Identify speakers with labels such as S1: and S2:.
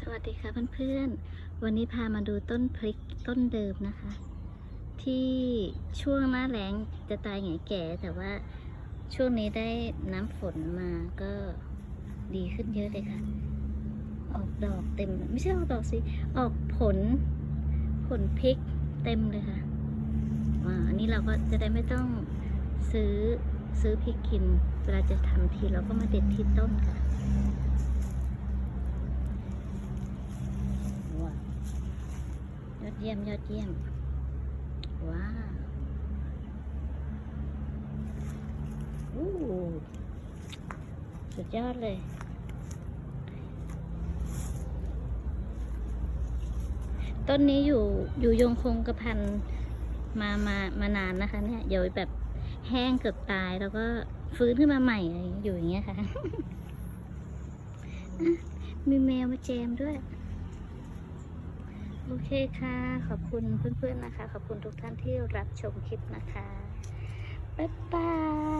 S1: สวัสดีค่ะเพื่อนๆ วันนี้พามาดูต้นพริกต้นเดิมนะคะ ที่ช่วงหน้าแล้งจะตายไงแก่ แต่ว่าช่วงนี้ได้น้ำฝนมาก็ดีขึ้นเยอะเลยค่ะ ออกดอกเต็ม ไม่ใช่ออกดอกสิ ออกผล ผลพริกเต็มเลยค่ะอันนี้เราก็จะได้ไม่ต้องซื้อซื้อพริกกิน เวลาจะทำทีเราก็มาเด็ดที่ต้นค่ะ ว้าวยอด เยี่ยมยอดเยี่ยม ว้าวอู้สุดยอดเลยต้นนี้อยู่อยู่ยงคงกระพันมามามานานนะคะ เนี่ยเดี๋ยวแบบแห้งเกือบตายแล้วก็ฟื้นขึ้นมาใหม่อยู่อย่างเงี้ยค่ะอะมีแมวมาแจมด้วย โอเคค่ะ ขอบคุณเพื่อนๆนะคะ ขอบคุณทุกท่านที่รับชมคลิปนะคะ บ๊ายบาย